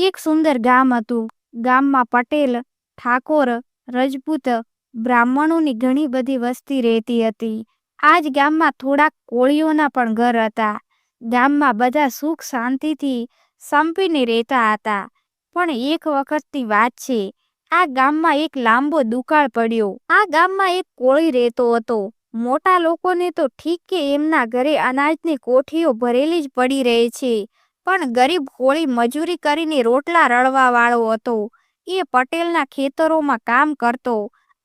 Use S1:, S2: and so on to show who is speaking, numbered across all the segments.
S1: એક સુંદર ગામ હતું. ગામમાં પટેલ, ઠાકોર, રજપૂત, બ્રાહ્મણોની ઘણી બધી વસ્તી રહેતી હતી. આ જ ગામમાં થોડાક કોળીઓના પણ ઘર હતા. ગામમાં બધા સુખ શાંતિથી સંપીને રહેતા હતા. પણ એક વખતની વાત છે, આ ગામમાં એક લાંબો દુકાળ પડ્યો. આ ગામમાં એક કોળી રહેતો હતો. મોટા લોકોને તો ઠીક કે એમના ઘરે અનાજની કોઠીઓ ભરેલી જ પડી રહે છે. પણ ગરીબ કોળી મજૂરી કરીને રોટલા રળવા વાળો હતો. એ પટેલના ખેતરોમાં કામ કરતો,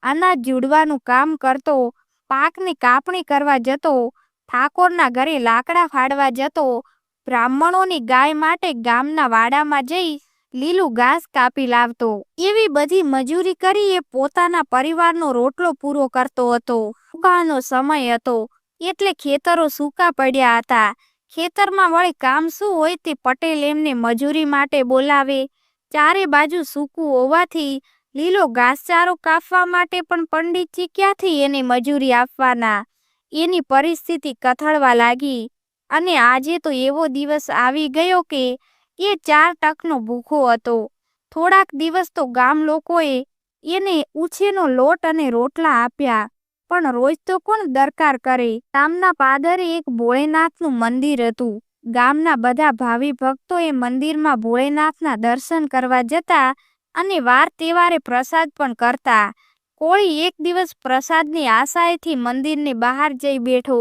S1: અનાજ જુડવાનું કામ કરતો, પાકની કાપણી કરવા જતો, ઠાકોરના ઘરે લાકડા ફાડવા જતો, બ્રાહ્મણોની ગાય માટે ગામના વાડામાં જઈ લીલું ઘાસ કાપી લાવતો. એવી બધી મજૂરી કરી એ પોતાના પરિવારનો રોટલો પૂરો કરતો હતો. ઉગાનો સમય હતો. એટલે ખેતરો સૂકા પડ્યા હતા. ખેતરમાં વળી કામ શું હોય તે પટેલ એમને મજૂરી માટે બોલાવે. ચારે બાજુ સૂકું હોવાથી લીલો ઘાસચારો કાપવા માટે પણ પંડિતજી ક્યાંથી એને મજૂરી આપવાના? એની પરિસ્થિતિ કથળવા લાગી. અને આજે તો એવો દિવસ આવી ગયો કે એ ચાર ટકનો ભૂખો હતો. થોડાક દિવસ તો ગામ લોકોએ એને ઉછેનો લોટ અને રોટલા આપ્યા. પણ રોજ તો કોણ દરકાર કરે? ગામના પાદરે એક ભોળેનાથનું મંદિર હતું. ગામના બધા ભાવિ ભક્તો એ મંદિરમાં ભોળેનાથના દર્શન કરવા જતા અને વાર તહેવારે પ્રસાદ પણ કરતા. કોળી એક દિવસ પ્રસાદની આશાએથી મંદિરની બહાર જઈ બેઠો.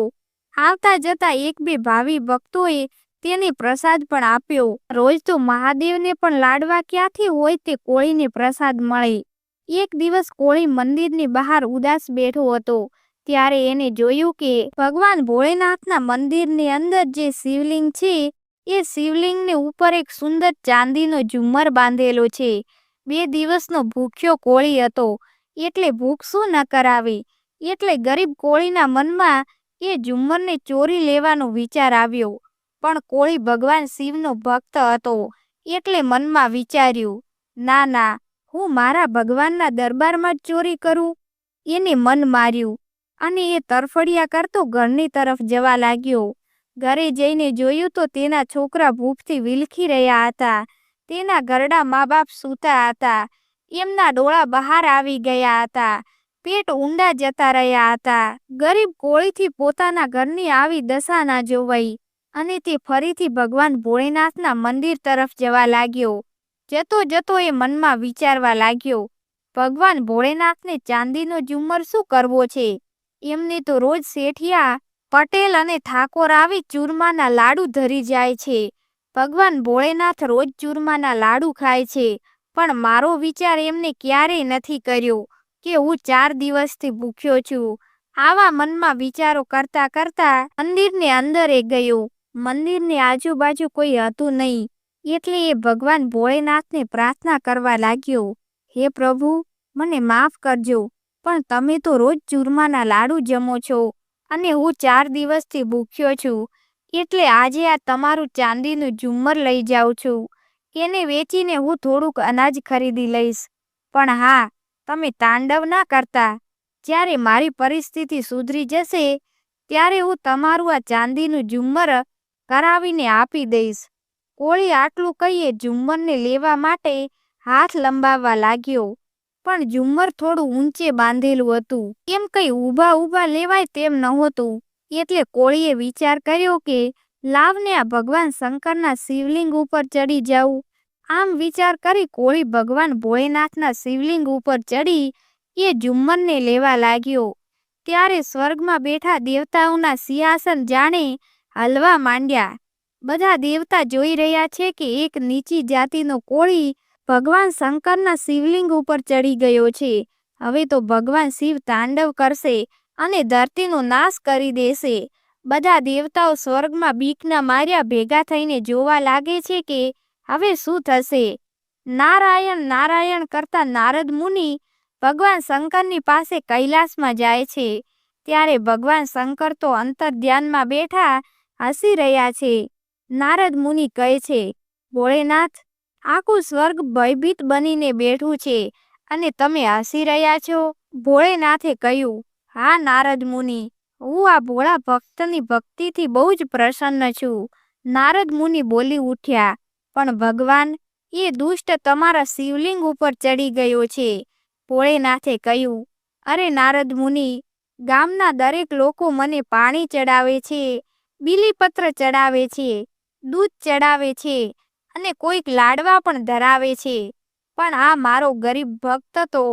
S1: આવતા જતા એક બે ભાવિ ભક્તોએ તેને પ્રસાદ પણ આપ્યો. રોજ તો મહાદેવને પણ લાડવા ક્યાંથી હોય તે કોળીને પ્રસાદ મળે. એક દિવસ કોળી મંદિરની બહાર ઉદાસ બેઠો હતો. ત્યારે એને જોયું કે ભગવાન ભોળેનાથના મંદિરની અંદર જે શિવલિંગ છે, એ શિવલિંગની ઉપર એક સુંદર ચાંદીનો ઝુમ્મર બાંધેલો છે. બે દિવસનો ભૂખ્યો કોળી હતો. એટલે ભૂખ શું ન કરાવી? એટલે ગરીબ કોળીના મનમાં એ ઝુમ્મરને ચોરી લેવાનો વિચાર આવ્યો. પણ કોળી ભગવાન શિવનો ભક્ત હતો. એટલે મનમાં વિચાર્યું, ના ના હું મારા ભગવાનના દરબારમાં જ ચોરી કરું? એને મન માર્યું અને એ તરફડિયા કરતો ઘરની તરફ જવા લાગ્યો. ઘરે જઈને જોયું તો તેના છોકરા ભૂખથી વિલખી રહ્યા હતા. તેના ઘરડા મા બાપ સૂતા હતા. એમના ડોળા બહાર આવી ગયા હતા. પેટ ઊંડા જતા રહ્યા હતા. ગરીબ કોળીથી પોતાના ઘરની આવી દશા ના જોવાઈ અને તે ફરીથી ભગવાન ભોળેનાથના મંદિર તરફ જવા લાગ્યો. જતો જતો એ મનમાં વિચારવા લાગ્યો, ભગવાન ભોળેનાથને ચાંદીનો ઝુમ્મર શું કરવો છે? એમને તો રોજ શેઠિયા, પટેલ અને ઠાકોર આવી ચૂરમાના લાડુ ધરી જાય છે. ભગવાન ભોળેનાથ રોજ ચૂરમાના લાડુ ખાય છે, પણ મારો વિચાર એમને ક્યારેય નથી કર્યો કે હું ચાર દિવસથી ભૂખ્યો છું. આવા મનમાં વિચારો કરતા કરતા મંદિરની અંદર એ ગયો. મંદિરની આજુબાજુ કોઈ હતું નહીં. એટલે એ ભગવાન ભોળેનાથને પ્રાર્થના કરવા લાગ્યો, હે પ્રભુ, મને માફ કરજો, પણ તમે તો રોજ ચૂરમાના લાડુ જમો છો અને હું ચાર દિવસથી ભૂખ્યો છું, એટલે આજે આ તમારું ચાંદીનું ઝુમ્મર લઈ જાઉં છું. એને વેચીને હું થોડુંક અનાજ ખરીદી લઈશ. પણ હા, તમે તાંડવ ના કરતા. જ્યારે મારી પરિસ્થિતિ સુધરી જશે, ત્યારે હું તમારું આ ચાંદીનું ઝુમ્મર કરાવીને આપી દઈશ. કોળી આટલું કહીએ ઝુમ્મરને લેવા માટે હાથ લંબાવવા લાગ્યો. પણ ઝુમ્મર થોડું ઊંચે બાંધેલું હતું. એમ કંઈ ઊભા ઊભા લેવાય તેમ નહોતું. એટલે કોળીએ વિચાર કર્યો કે લાવને આ ભગવાન શંકરના શિવલિંગ ઉપર ચડી જાઉં. આમ વિચાર કરી કોળી ભગવાન ભોળેનાથના શિવલિંગ ઉપર ચડી એ ઝુમ્મરને લેવા લાગ્યો. ત્યારે સ્વર્ગમાં બેઠા દેવતાઓના સિંહાસન જાણે હલવા માંડ્યા. બધા દેવતા જોઈ રહ્યા છે કે એક નીચી જાતિનો કોળી ભગવાન શંકરના શિવલિંગ ઉપર ચડી ગયો છે. હવે તો ભગવાન શિવ તાંડવ કરશે અને ધરતીનો નાશ કરી દેશે. બધા દેવતાઓ સ્વર્ગમાં બીકના માર્યા ભેગા થઈને જોવા લાગે છે કે હવે શું થશે? નારાયણ નારાયણ કરતા નારદ મુનિ ભગવાન શંકરની પાસે કૈલાસમાં જાય છે. ત્યારે ભગવાન શંકર તો અંતર ધ્યાનમાં બેઠા હસી રહ્યા છે. નારદ મુનિ કહે છે, ભોળેનાથ, આખું સ્વર્ગ ભયભીત બનીને બેઠું છે અને તમે હસી રહ્યા છો? ભોળેનાથે કહ્યું, હા, નારદ મુનિ, હું આ ભોળા ભક્તની ભક્તિથી બહુ જ પ્રસન્ન છું. નારદ મુનિ બોલી ઉઠ્યા, પણ ભગવાન, એ દુષ્ટ તમારા શિવલિંગ ઉપર ચડી ગયો છે. ભોળેનાથે કહ્યું, અરે નારદ મુનિ, ગામના દરેક લોકો મને પાણી ચડાવે છે, બીલીપત્ર ચડાવે છે દૂધ ચડાવે છે અને કોઈક લાડવા પણ ધરાવે છે. પણ આ મારો ગરીબ ભક્ત તો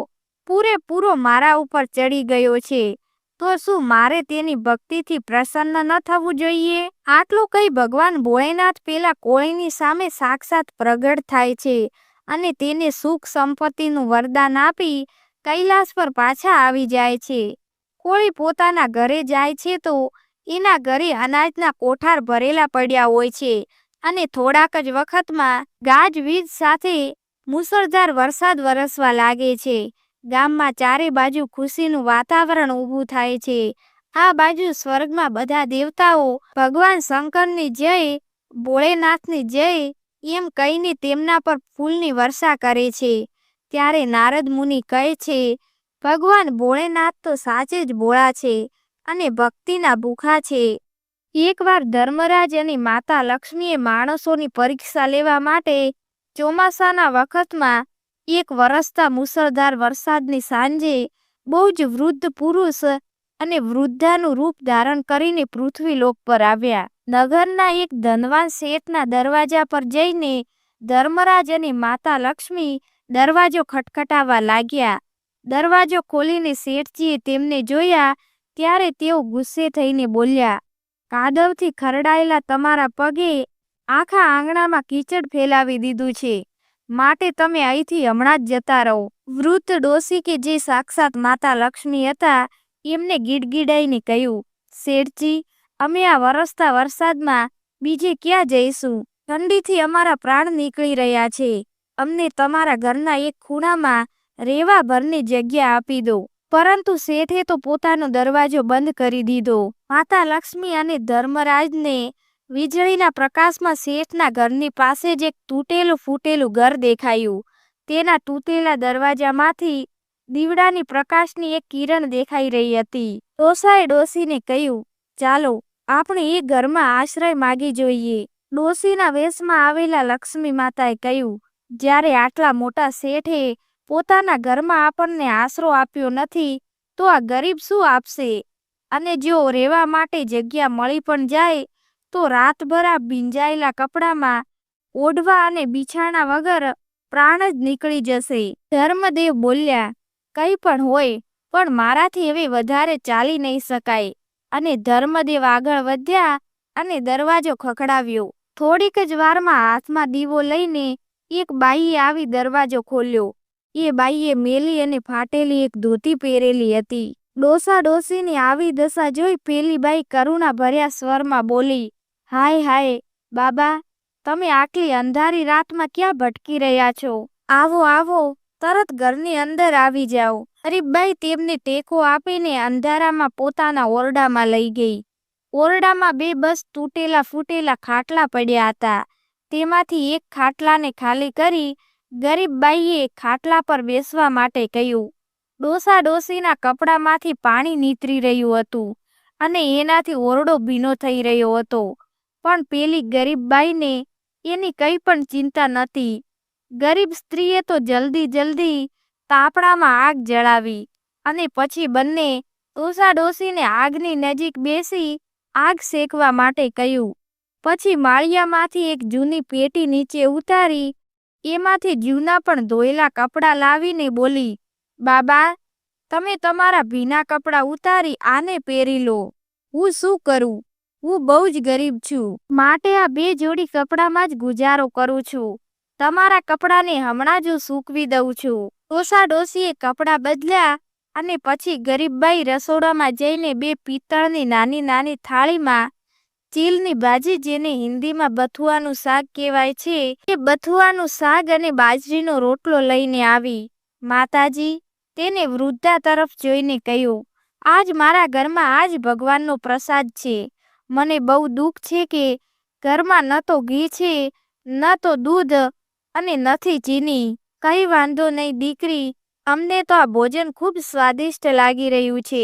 S1: પૂરેપૂરો મારા ઉપર ચડી ગયો છે. તો શું મારે તેની ભક્તિથી પ્રસન્ન ન થવું જોઈએ? આટલું કહી ભગવાન ભોળેનાથ પેલા કોળીની સામે સાક્ષાત પ્રગટ થાય છે અને તેને સુખ સંપત્તિનું વરદાન આપી કૈલાસ પર પાછા આવી જાય છે. કોળી પોતાના ઘરે જાય છે તો એના ઘરે અનાજના કોઠાર ભરેલા પડ્યા હોય છે અને થોડાક જ વખતમાં ગાજવીજ સાથે મુસળધાર વરસાદ વરસવા લાગે છે. ગામમાં ચારે બાજુ ખુશીનું વાતાવરણ ઊભું થાય છે. આ બાજુ સ્વર્ગમાં બધા દેવતાઓ ભગવાન શંકરની જય, ભોળેનાથની જય એમ કહીને તેમના પર ફૂલની વર્ષા કરે છે. ત્યારે નારદ મુનિ કહે છે, ભગવાન ભોળેનાથ તો સાચે જ ભોળા છે. અને ભક્તિના ભૂખા છે. એકવાર ધર્મરાજ અને માતા લક્ષ્મીએ માણસોની પરીક્ષા લેવા માટે ચોમાસાના વખતમાં એક વરસતા મુસળધાર વરસાદની સાંજે બહુ જ વૃદ્ધ પુરુષ અને વૃદ્ધાનું રૂપ ધારણ કરીને પૃથ્વીલોક પર આવ્યા. નગરના એક ધનવાન શેઠના દરવાજા પર જઈને ધર્મરાજ અને માતા લક્ષ્મી દરવાજો ખટખટાવા લાગ્યા. દરવાજો ખોલીને શેઠજીએ તેમને જોયા ત્યારે તેઓ ગુસ્સે થઈને બોલ્યા, કાદવથી ખરડાયેલા તમારા પગે આખા આંગણામાં કીચડ ફેલાવી દીધું છે. માટે તમે અહીંથી હમણાં જ જતા રહો. વૃદ્ધ ડોસી કે જે સાક્ષાત માતા લક્ષ્મી હતા, એમને ગીડગીડાઈને કહ્યું, શેઠજી, અમે આ વરસતા વરસાદમાં બીજે ક્યાં જઈશું? ઠંડીથી અમારા પ્રાણ નીકળી રહ્યા છે. અમને તમારા ઘરના એક ખૂણામાં રેવા ભરની જગ્યા આપી દો. પરંતુ શેઠે તો પોતાનો દરવાજો બંધ કરી દીધો. માતા લક્ષ્મી અને ધર્મરાજને વીજળીના પ્રકાશમાં શેઠના ઘરની પાસે જ એક તૂટેલું ફૂટેલું ઘર દેખાયું. તેના તૂટેલા દરવાજામાંથી દીવડાની પ્રકાશની એક કિરણ દેખાઈ રહી હતી. ડોસાએ ડોસીને કહ્યું, ચાલો, આપણે એ ઘરમાં આશ્રય માગી જોઈએ. ડોસીના વેશમાં આવેલા લક્ષ્મી માતાએ કહ્યું, જ્યારે આટલા મોટા શેઠે પોતાના ઘરમાં આપણને આશરો આપ્યો નથી, તો આ ગરીબ શું આપશે? અને જો રહેવા માટે જગ્યા મળી પણ જાય, તો રાતભર આ ભીંજાયેલા કપડામાં ઓઢવા અને બિછાણા વગર પ્રાણ જ નીકળી જશે. ધર્મદેવ બોલ્યા, કંઈ પણ હોય, પણ મારાથી હવે વધારે ચાલી નહીં શકાય. અને ધર્મદેવ આગળ વધ્યા અને દરવાજો ખખડાવ્યો. થોડીક જ વારમાં હાથમાં દીવો લઈને એક બાઈએ આવી દરવાજો ખોલ્યો. એ બાઈએ મેલી અને ફાટેલી એક ધોતી પહેરેલી હતી. ડોસા ડોસીની આવી દશા જોઈ પેલી બાઈ કરુણા ભર્યા સ્વરમાં બોલી, હાય હાય, બાબા, તમે આટલી અંધારી રાતમાં ક્યાં ભટકી રહ્યા છો? આવો આવો, તરત ઘરની અંદર આવી જાઓ. ગરીબબાઈ તેમને ટેકો આપીને અંધારામાં પોતાના ઓરડામાં લઈ ગઈ. ઓરડામાં બે બસ તૂટેલા ફૂટેલા ખાટલા પડ્યા હતા. તેમાંથી એક ખાટલાને ખાલી કરી ગરીબબાઈએ ખાટલા પર બેસવા માટે કહ્યું ડોસા ડોસીના કપડામાંથી પાણી નીતરી રહ્યું હતું અને એનાથી ઓરડો ભીનો થઈ રહ્યો હતો. પણ પેલી ગરીબ બાઈને એની કંઈ પણ ચિંતા નહોતી. ગરીબ સ્ત્રીએ તો જલ્દી જલ્દી તાપણામાં આગ જળાવી અને પછી બંને ડોસા ડોસીને આગની નજીક બેસી આગ શેકવા માટે કહ્યું. પછી માળિયામાંથી એક જૂની પેટી નીચે ઉતારી એમાંથી જીવના પણ ધોયેલા કપડાં લાવીને બોલી, બાબા, તમે તમારા ભીના કપડાં ઉતારી આને પહેરી લો. હું શું કરું? હું બહુ જ ગરીબ છું. માટે આ બે જોડી કપડામાં જ ગુજારો કરું છું. તમારા કપડાને હમણાં જ સૂકવી દઉં છું. ડોસા ડોસીએ કપડાં બદલ્યા અને પછી ગરીબબાઈ રસોડામાં જઈને બે પિત્તળની નાની નાની થાળીમાં ચીલની ભાજી જેને હિન્દીમાં બથુઆનું શાક કહેવાય છે, એ બથુઆનું શાક અને બાજરીનો રોટલો લઈને આવી. માતાજી, તેને વૃદ્ધા તરફ જોઈને કહ્યું, આજ મારા ઘરમાં આજ ભગવાનનો પ્રસાદ છે. મને બહુ દુઃખ છે કે ઘરમાં ન તો ઘી છે, ન તો દૂધ અને નથી ચીની. કઈ વાંધો નહીં, દીકરી, અમને તો આ ભોજન ખૂબ સ્વાદિષ્ટ લાગી રહ્યું છે.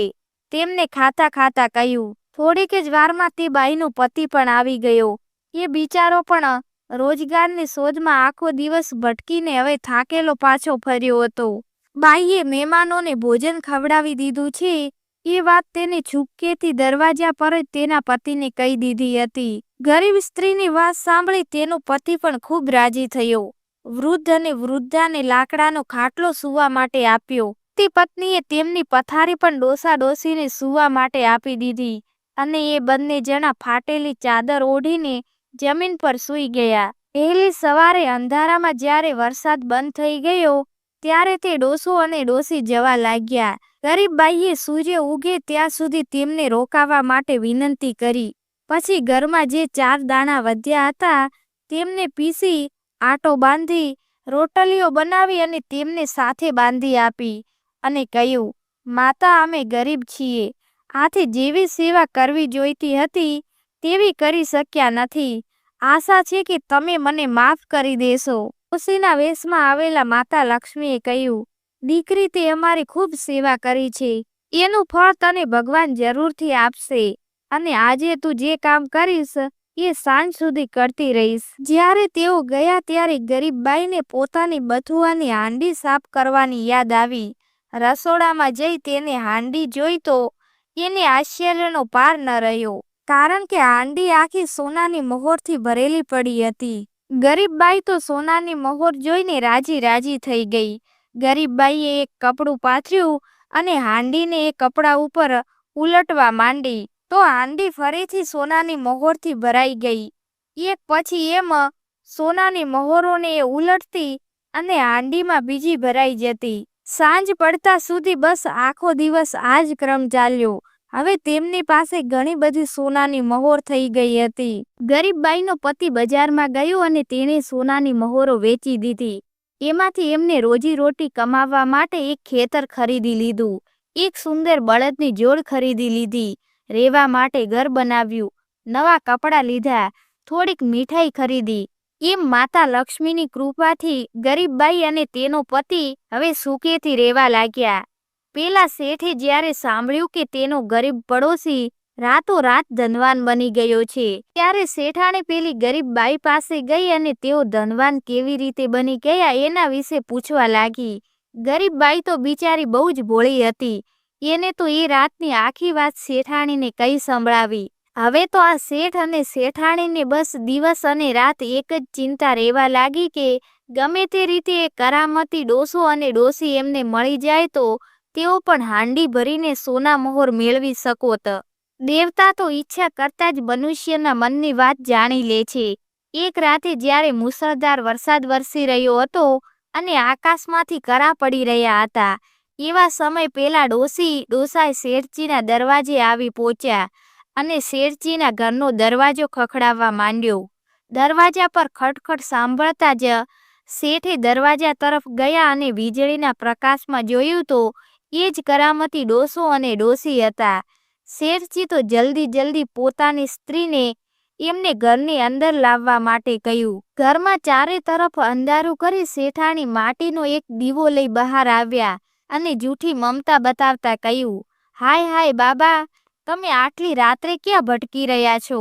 S1: તેમને ખાતા ખાતા કહ્યું થોડીક જ વારમાં તે બાઈનો પતિ પણ આવી ગયો. એ બિચારો પણ રોજગારની શોધમાં આખો દિવસ ભટકીને હવે થાકેલો પાછો ફર્યો હતો. બાઈએ મહેમાનોને ભોજન ખવડાવી દીધું છે. એ વાત તેને છુપકેથી દરવાજા પર જ તેના પતિને કહી દીધી હતી. ગરીબ સ્ત્રીની વાત સાંભળી તેનો પતિ પણ ખૂબ રાજી થયો. વૃદ્ધ અને વૃદ્ધાને લાકડાનો ખાટલો સૂવા માટે આપ્યો. તે પત્નીએ તેમની પથારી પણ ડોસા ડોસીને સૂવા માટે આપી દીધી. અને એ બંને જણા ફાટેલી ચાદર ઓઢીને જમીન પર સૂઈ ગયા. પહેલી સવારે અંધારામાં જ્યારે વરસાદ બંધ થઈ ગયો, ત્યારે તે ડોસો અને ડોસી જવા લાગ્યા. ગરીબ બાઈએ સૂર્ય ઉગે ત્યાં સુધી તેમને રોકાવા માટે વિનંતી કરી. પછી ઘરમાં જે ચાર દાણા વધ્યા હતા, તેમને પીસી, આટો બાંધી, રોટલીઓ બનાવી અને તેમને સાથે બાંધી આપી અને કહ્યું, માતા, અમે ગરીબ છીએ. આથી જેવી સેવા કરવી જોઈતી હતી, તેવી કરી શક્યા નથી. આશા છે કે તમે મને માફ કરી દેશો. ખુશીના વેશમાં આવેલા માતા લક્ષ્મીએ કહ્યું, દીકરી તે અમારી ખૂબ સેવા કરી છે. એનું ફળ તને ભગવાન જરૂરથી આપશે. અને આજે તું જે કામ કરીશ, એ સાંજ સુધી કરતી રહીશ. જ્યારે તેઓ ગયા ત્યારે ગરીબ બાઈને પોતાની બથુઆની હાંડી સાફ કરવાની યાદ આવી. રસોડામાં જઈ તેને હાંડી જોઈ તો એને આશ્ચર્યનો પાર ન રહ્યો, કારણ કે હાંડી આખી સોનાની મહોરથી ભરેલી પડી હતી. ગરીબબાઈ તો સોનાની મહોર જોઈને રાજી રાજી થઈ ગઈ. ગરીબબાઈએ એક કપડું પાથર્યું અને હાંડીને એ કપડા ઉપર ઉલટવા માંડી, તો હાંડી ફરીથી સોનાની મહોરથી ભરાઈ ગઈ. એક પછી એમ સોનાની મહોરોને એ ઉલટતી અને હાંડીમાં બીજી ભરાઈ જતી. સાંજ પડતા સુધી બસ આખો દિવસ આ જ ક્રમ ચાલ્યો. હવે તેમની પાસે ઘણી બધી સોનાની મહોર થઈ ગઈ હતી. ગરીબબાઈનો પતિ બજારમાં ગયો અને તેણે સોનાની મહોરો વેચી દીધી. એમાંથી એમને રોજી રોટી કમાવવા માટે એક ખેતર ખરીદી લીધું. એક સુંદર બળદની જોડ ખરીદી લીધી. રહેવા માટે ઘર બનાવ્યું. નવા કપડાં લીધા. થોડીક મીઠાઈ ખરીદી. એમ માતા લક્ષ્મીની કૃપાથી ગરીબબાઈ અને તેનો પતિ હવે સુખેથી રહેવા લાગ્યા. પેલા શેઠે જ્યારે સાંભળ્યું કે તેનો ગરીબ પડોશી રાતોરાત ધનવાન બની ગયો છે, ત્યારે શેઠાણે પેલી ગરીબ બાઈ પાસે ગઈ અને તેઓ ધનવાન કેવી રીતે બની ગયા એના વિશે પૂછવા લાગી. ગરીબ બાઈ તો બિચારી બહુ જ ભોળી હતી, એને તો એ રાતની આખી વાત શેઠાણીને કઈ સંભળાવી. હવે તો આ શેઠ અને શેઠાણીને બસ દિવસ અને રાત એક જ ચિંતા રહેવા લાગી કે ગમે તે રીતે કરામતી ડોસો અને ડોસી એમને મળી જાય તો તેઓ પણ હાંડી ભરીને સોના મોહર મેળવી શકોત દેવતા તો ઈચ્છા કરતા જ મનુષ્યના મનની વાત જાણી લે છે. એક રાતે જ્યારે મુસળધાર વરસાદ વરસી રહ્યો હતો અને આકાશમાંથી કરા પડી રહ્યા હતા, એવા સમય પહેલા ડોસી, ડોસાએ શેઠજીના દરવાજે આવી પહોંચ્યા. અને શેરજીના ઘરનો દરવાજો ખખડાવવા માંડ્યો. દરવાજા પર ખટખટ સાંભળતા જ શેઠે દરવાજા તરફ ગયા અને વીજળીના પ્રકાશમાં જોયું તો એ જ કરામતી ડોસો અને ડોસી હતા. શેઠજી તો જલ્દી જલ્દી પોતાની સ્ત્રીને એમને ઘરની અંદર લાવવા માટે કહ્યું ઘરમાં ચારે તરફ અંધારું કરી શેઠાણી માટીનો એક દીવો લઈ બહાર આવ્યા અને જૂઠી મમતા બતાવતા કહ્યું, હાય હાય, બાબા તમે આટલી રાત્રે ક્યાં ભટકી રહ્યા છો?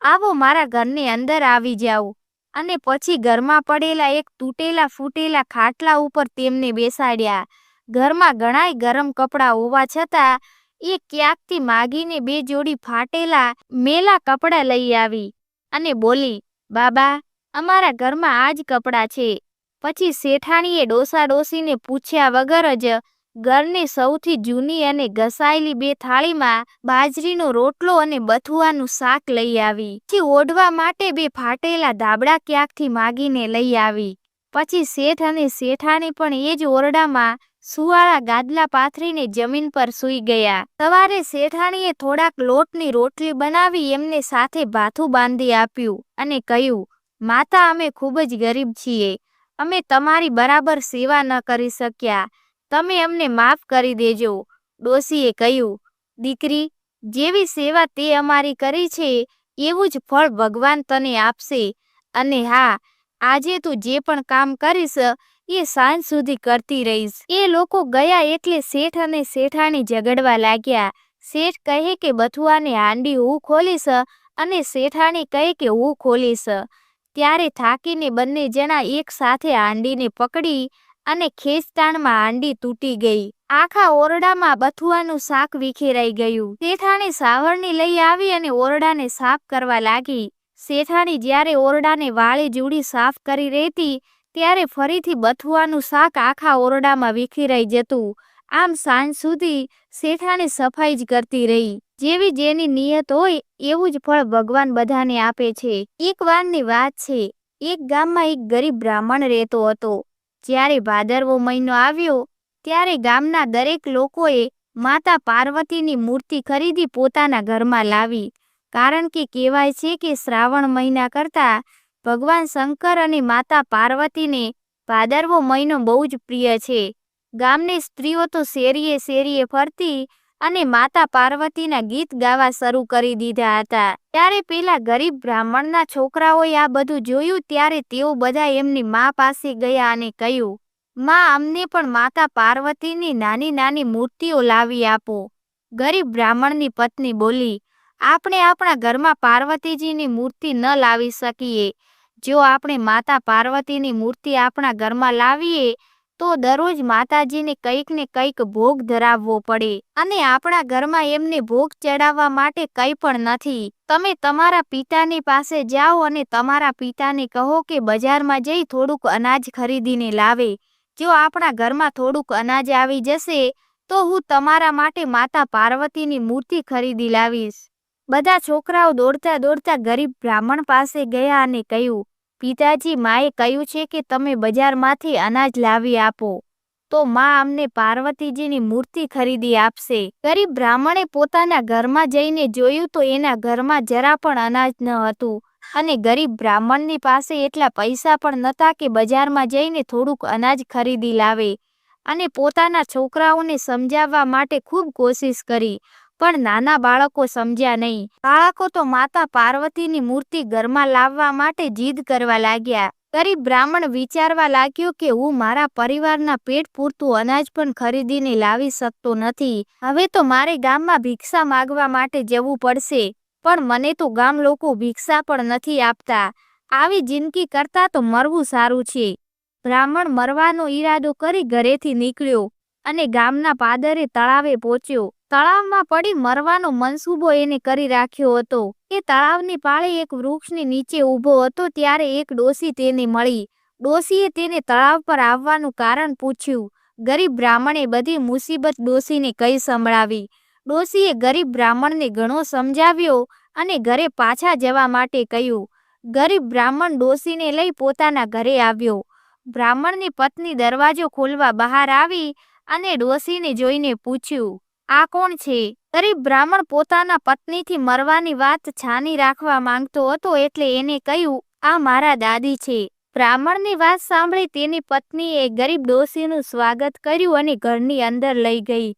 S1: આવો મારા ઘરની અંદર આવી જાઓ. અને પછી ઘરમાં પડેલા એક તૂટેલા ફૂટેલા ખાટલા ઉપર તેમને બેસાડ્યા. ઘરમાં ઘણાય ગરમ કપડાં હોવા છતાં, એ ક્યાંકથી માગીને બે જોડી ફાટેલા, મેલા કપડાં લઈ આવી અને બોલી, બાબા, અમારા ઘરમાં આ જ કપડાં છે. પછી શેઠાણીએ ડોસા ડોસીને પૂછ્યા વગર જ ઘરની સૌથી જૂની અને ઘસાયેલી બે થાળીમાં બાજરીનો રોટલો અને બથુઆનું શાક લઈ આવી. પછી ઓઢવા માટે બે ફાટેલા ધાબળા ક્યાંકથી માગીને લઈ આવી. પછી શેઠ અને શેઠાણી પણ એ જ ઓરડામાં સુવાળા ગાદલા પાથરીને જમીન પર સૂઈ ગયા. સવારે શેઠાણીએ થોડાક લોટની રોટલી બનાવી એમને સાથે ભાથું બાંધી આપ્યું અને કહ્યું, માતા, અમે ખૂબ જ ગરીબ છીએ. અમે તમારી બરાબર સેવા ન કરી શક્યા. તમે અમને માફ કરી દેજો, ડોશીએ કહ્યું. દીકરી, જેવી સેવા તે અમારી કરી છે, એવું જ ફળ ભગવાન તને આપશે. અને હા, આજે તું જે પણ કામ કરીશ, એ સાંજ સુધી કરતી રહીશ. એ લોકો ગયા એટલે શેઠ અને શેઠાણી ઝઘડવા લાગ્યા. શેઠ કહે કે બથુઆને હાંડી હું ખોલીશ અને શેઠાણી કહે કે હું ખોલીશ. ત્યારે થાકીને બંને જણા એક સાથે હાંડીને પકડી અને ખેંચતાણમાં આંડી તૂટી ગઈ. આખા ઓરડામાં બથુઆનું શાક વિખેરાઈ ગયું. શેઠાણી સાવરણી લઈ આવી અને ઓરડાને સાફ કરવા લાગી. શેઠાણી જ્યારે ઓરડાને વાળી જુડી સાફ કરી રહેતી, ત્યારે ફરીથી બથુઆનું શાક આખા ઓરડામાં વિખેરાઈ જતું. આમ સાંજ સુધી શેઠાણી સફાઈ જ કરતી રહી. જેવી જેની નિયત હોય, એવું જ ફળ ભગવાન બધાને આપે છે. એક વારની વાત છે. એક ગામમાં એક ગરીબ બ્રાહ્મણ રહેતો હતો. જ્યારે ભાદરવો મહિનો આવ્યો, ત્યારે ગામના દરેક લોકોએ માતા પાર્વતીની મૂર્તિ ખરીદી પોતાના ઘરમાં લાવી. કારણ કે કહેવાય છે કે શ્રાવણ મહિના કરતાં ભગવાન શંકર અને માતા પાર્વતીને ભાદરવો મહિનો બહુ જ પ્રિય છે. ગામની સ્ત્રીઓ તો શેરીએ શેરીએ ફરતી અને માતા પાર્વતીના ગીત ગાવા શરૂ કરી દીધા હતા. ત્યારે પેલા ગરીબ બ્રાહ્મણના છોકરાઓએ આ બધું જોયું ત્યારે તેઓ બધા એમની મા પાસે ગયા અને કહ્યું, માં, અમને પણ માતા પાર્વતીની નાની નાની મૂર્તિઓ લાવી આપો. ગરીબ બ્રાહ્મણની પત્ની બોલી, આપણે આપણા ઘરમાં પાર્વતીજીની મૂર્તિ ન લાવી શકીએ. જો આપણે માતા પાર્વતીની મૂર્તિ આપણા ઘરમાં લાવીએ તો દરરોજ માતાજીને કંઈક ને કંઈક ભોગ ધરાવવો પડે અને આપણા ઘરમાં એમને ભોગ ચડાવવા માટે કંઈ પણ નથી. તમે તમારા પિતાની પાસે જાઓ અને તમારા પિતાને કહો કે બજારમાં જઈ થોડુંક અનાજ ખરીદીને લાવે. જો આપણા ઘરમાં થોડુંક અનાજ આવી જશે, તો હું તમારા માટે માતા પાર્વતીની મૂર્તિ ખરીદી લાવીશ. બધા છોકરાઓ દોડતા દોડતા ગરીબ બ્રાહ્મણ પાસે ગયા અને કહ્યું પિતાજી માએ કહ્યું છે કે તમે બજારમાંથી અનાજ લાવી આપો. તો માં અમને પાર્વતીજીની મૂર્તિ ખરીદી આપશે. ગરીબ બ્રાહ્મણે પોતાના ઘરમાં જઈને જોયું તો એના ઘરમાં જરા પણ અનાજ ન હતું. અને ગરીબ બ્રાહ્મણની પાસે એટલા પૈસા પણ નહોતા કે બજારમાં જઈને થોડુંક અનાજ ખરીદી લાવે. અને પોતાના છોકરાઓને સમજાવવા માટે ખૂબ કોશિશ કરી. પણ નાના બાળકો સમજ્યા નહીં. બાળકો તો માતા પાર્વતીની મૂર્તિ ઘરમાં લાવવા માટે જીદ કરવા લાગ્યા. ગરીબ બ્રાહ્મણ વિચારવા લાગ્યો કે હું મારા પરિવારના પેટ પૂરતું અનાજ પણ ખરીદીને લાવી શકતો નથી. હવે તો મારે ગામમાં ભિક્ષા માગવા માટે જવું પડશે, પણ મને તો ગામ લોકો ભિક્ષા પણ નથી આપતા. આવી જિંદગી કરતા તો મરવું સારું છે. બ્રાહ્મણ મરવાનો ઈરાદો કરી ઘરેથી નીકળ્યો. અને ગામના પાદરે તળાવે પહોંચ્યો. તળાવમાં પડી મરવાનો મનસૂબો એને કરી રાખ્યો હતો. એ તળાવની પાળે એક વૃક્ષની નીચે ઊભો હતો ત્યારે એક ડોસી તેને મળી. ડોસીએ તેને તળાવ પર આવવાનું કારણ પૂછ્યું. ગરીબ બ્રાહ્મણે બધી મુસીબત ડોસીને કઈ સંભળાવી? ડોસીએ ગરીબ બ્રાહ્મણને ઘણો સમજાવ્યો અને ઘરે પાછા જવા માટે કહ્યું. ગરીબ બ્રાહ્મણ ડોસીને લઈ પોતાના ઘરે આવ્યો. બ્રાહ્મણની પત્ની દરવાજો ખોલવા બહાર આવી અને ડોસીને જોઈને પૂછ્યું, આ કોણ છે? ગરીબ બ્રાહ્મણ પોતાના પત્નીથી મરવાની વાત છાની રાખવા માંગતો હતો એટલે એને કહ્યું, આ મારા દાદી છે. બ્રાહ્મણની વાત સાંભળી તેની પત્નીએ ગરીબ ડોસીનું સ્વાગત કર્યું અને ઘરની અંદર લઈ ગઈ.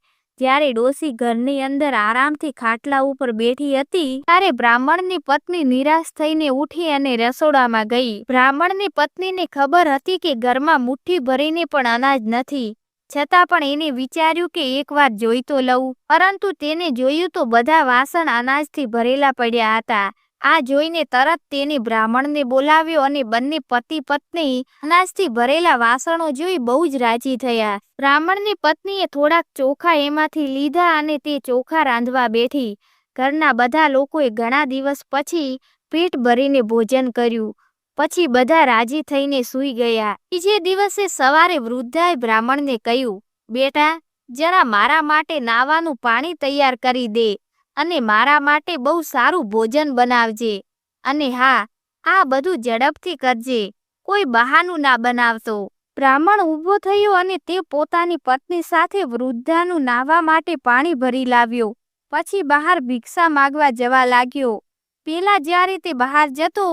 S1: જ્યારે ડોસી ઘરની અંદર આરામથી ખાટલા ઉપર બેઠી હતી, ત્યારે બ્રાહ્મણની પત્ની નિરાશ થઈને ઉઠી અને રસોડામાં ગઈ. બ્રાહ્મણની પત્નીને ખબર હતી કે ઘરમાં મુઠ્ઠી ભરીને પણ અનાજ નથી. છતાં પણ એને વિચાર્યું કે એકવાર જોઈ તો લઉં, પરંતુ તેને જોયું તો બધા વાસણ અનાજથી ભરેલા પડ્યા હતા. આ જોઈને તરત તેને બ્રાહ્મણને બોલાવ્યો અને બંને પતિ પત્ની અનાજથી ભરેલા વાસણો જોઈ બહુ જ રાજી થયા. બ્રાહ્મણની પત્નીએ થોડાક ચોખા એમાંથી લીધા અને તે ચોખા રાંધવા બેઠી. ઘરના બધા લોકોએ ઘણા દિવસ પછી પેટ ભરીને ભોજન કર્યું. પછી બધા રાજી થઈને સૂઈ ગયા. બીજે દિવસે સવારે વૃદ્ધાએ બ્રાહ્મણને કહ્યું, બેટા, જરા મારા માટે નાવાનું પાણી તૈયાર કરી દે અને મારા માટે બહુ સારું ભોજન બનાવજે અને હા, આ બધું ઝડપથી કરજે, કોઈ બહાનું ના બનાવતો. બ્રાહ્મણ ઊભો થયો અને તે પોતાની પત્ની સાથે વૃદ્ધાનું નાહવા માટે પાણી ભરી લાવ્યો. પછી બહાર ભિક્ષા માગવા જવા લાગ્યો. પેલા જ્યારે તે બહાર જતો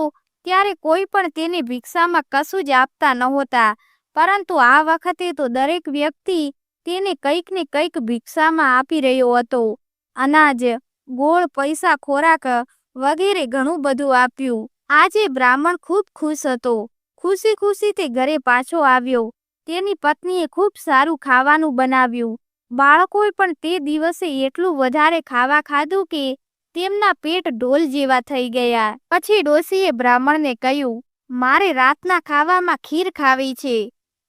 S1: ત્યારે કોઈ પણ તેની ભિક્ષામાં કશું જ આપતા નહોતા. પરંતુ આ વખતે તો દરેક વ્યક્તિ તેને કંઈક ને કંઈક ભિક્ષામાં આપી રહ્યો હતો. અનાજ, ગોળ, પૈસા, ખોરાક વગેરે ઘણું બધું આપ્યું. આજે બ્રાહ્મણ ખૂબ ખુશ હતો. ખુશી ખુશી તે ઘરે પાછો આવ્યો. તેની પત્નીએ ખૂબ સારું ખાવાનું બનાવ્યું. બાળકોએ પણ તે દિવસે એટલું વધારે ખાવા ખાધું કે તેમના પેટ ઢોલ જેવા થઈ ગયા. પછી ડોશીએ બ્રાહ્મણને કહ્યું, મારે રાતના ખાવામાં ખીર ખાવી છે.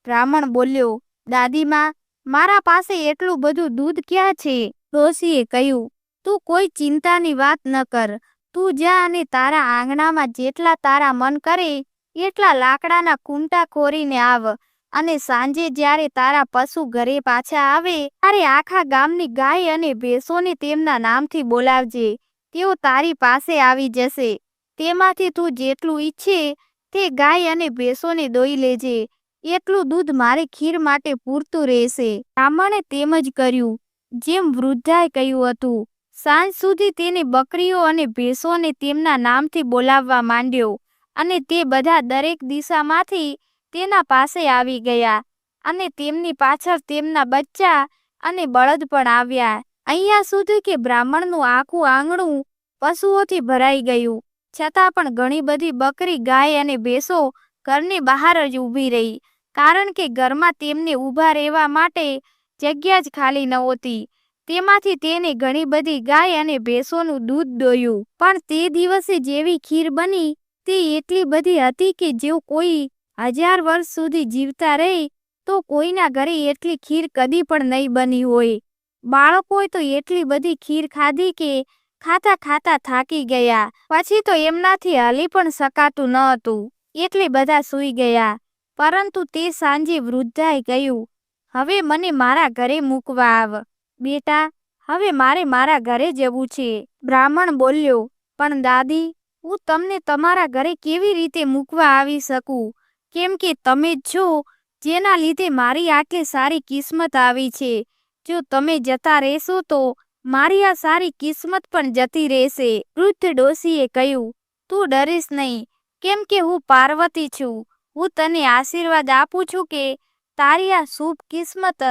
S1: બ્રાહ્મણ બોલ્યો, દાદીમાં, મારા પાસે એટલું બધું દૂધ ક્યાં છે? ડોશીએ કહ્યું, તું કોઈ ચિંતાની વાત ન કર. તું જા અને તારા આંગણામાં જેટલા તારા મન કરે, એટલા લાકડાના કુંટા ખોરીને આવ. અને સાંજે જ્યારે તારા પશુ ઘરે પાછા આવે, ત્યારે આખા ગામની ગાય અને ભેંસોને તેમના નામથી બોલાવજે. તેઓ તારી પાસે આવી જશે. તેમાંથી તું જેટલું ઈચ્છે તે ગાય અને ભેંસોને દોઈ લેજે. એટલું દૂધ મારે ખીર માટે પૂરતું રહેશે. બ્રાહ્મણે તેમ જ કર્યું, જેમ વૃદ્ધાએ કહ્યું હતું. સાંજ સુધી તેને બકરીઓ અને ભેંસોને તેમના નામથી બોલાવવા માંડ્યો અને તે બધા દરેક દિશામાંથી તેના પાસે આવી ગયા અને તેમની પાછળ તેમના બચ્ચા અને બળદ પણ આવ્યા. અહીંયા સુધી કે બ્રાહ્મણનું આખું આંગણું પશુઓથી ભરાઈ ગયું. છતાં પણ ઘણી બધી બકરી, ગાય અને ભેંસો ઘરની બહાર જ ઊભી રહી, કારણ કે ઘરમાં તેમને ઊભા રહેવા માટે જગ્યા જ ખાલી નહોતી. તેમાંથી તેને ઘણી બધી ગાય અને ભેંસોનું દૂધ દોયું. પણ તે દિવસે જેવી ખીર બની, તે એટલી બધી હતી કે જો કોઈ હજાર વર્ષ સુધી જીવતા રહે, તો કોઈના ઘરે એટલી ખીર કદી પણ નહીં બની હોય. બાળકોએ તો એટલી બધી ખીર ખાધી કે ખાતા ખાતા થાકી ગયા. પછી તો એમનાથી હલી પણ શકાતું ન હતું. એટલે બધા સૂઈ ગયા. પરંતુ તે સાંજે વૃદ્ધાએ કહ્યું, હવે મને મારા ઘરે મૂકવા આવ. બેટા, હવે મારે મારા ઘરે જવું છે. બ્રાહ્મણ બોલ્યો, પણ દાદી, હું તમને તમારા ઘરે કેવી રીતે મૂકવા આવી શકું? કેમ કે તમે જ છો, જેના લીધે મારી આટલી સારી કિસ્મત આવી છે. જો તમે જતા રહેશો તો મારી આ સારી કિસ્મત પણ જતી રહેશે. વૃદ્ધ ડોશીએ કહ્યું, તું ડરીશ નહીં. કેમ કે હું પાર્વતી છું. હું તને આશીર્વાદ આપું છું કે તારી આ શુભ કિસ્મત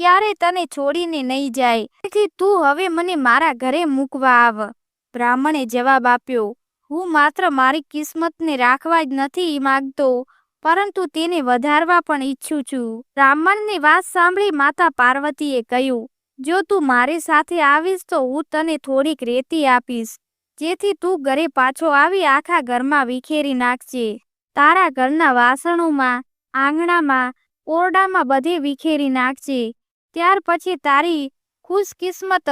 S1: ક્યારે તને છોડીને નહીં જાય. તેથી તું હવે મને મારા ઘરે મૂકવા આવ. બ્રાહ્મણે જવાબ આપ્યો, હું માત્ર મારી કિસ્મતને રાખવા જ નથી માંગતો. પરંતુ તેને વધારવા પણ ઈચ્છું છું. બ્રાહ્મણની વાત સાંભળી માતા પાર્વતીએ કહ્યું, જો તું મારી સાથે આવીશ તો હું તને થોડીક રેતી આપીશ, જેથી તું ઘરે પાછો આવી આખા ઘરમાં વિખેરી નાખજે. તારા ઘરના વાસણોમાં, આંગણામાં, ઓરડામાં બધે વિખેરી નાખજે. ત્યાર પછી તારી ખુશકિસ્મત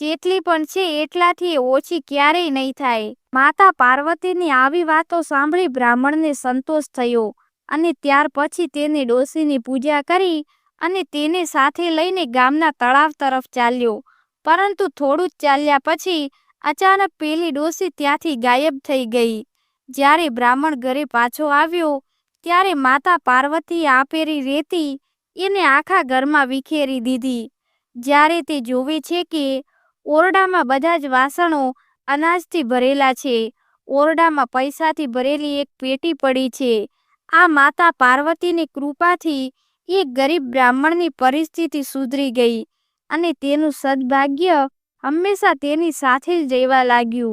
S1: જેટલી પણ છે એટલાથી ઓછી ક્યારેય નહીં થાય. માતા પાર્વતીની આવી વાતો સાંભળી બ્રાહ્મણને સંતોષ થયો અને ત્યાર પછી તેને ડોસીની પૂજા કરી અને તેને સાથે લઈને ગામના તળાવ તરફ ચાલ્યો. પરંતુ થોડું જ ચાલ્યા પછી અચાનક પેલી ડોસી ત્યાંથી ગાયબ થઈ ગઈ. જ્યારે બ્રાહ્મણ ઘરે પાછો આવ્યો, ત્યારે માતા પાર્વતીએ આપેલી રેતી એને આખા ઘરમાં વિખેરી દીધી. જ્યારે તે જોવે છે કે ઓરડામાં બધા જ વાસણો અનાજથી ભરેલા છે. ઓરડામાં પૈસાથી ભરેલી એક પેટી પડી છે. આ માતા પાર્વતીની કૃપાથી એક ગરીબ બ્રાહ્મણની પરિસ્થિતિ સુધરી ગઈ અને તેનું સદભાગ્ય હંમેશા તેની સાથે જ રહેવા લાગ્યું.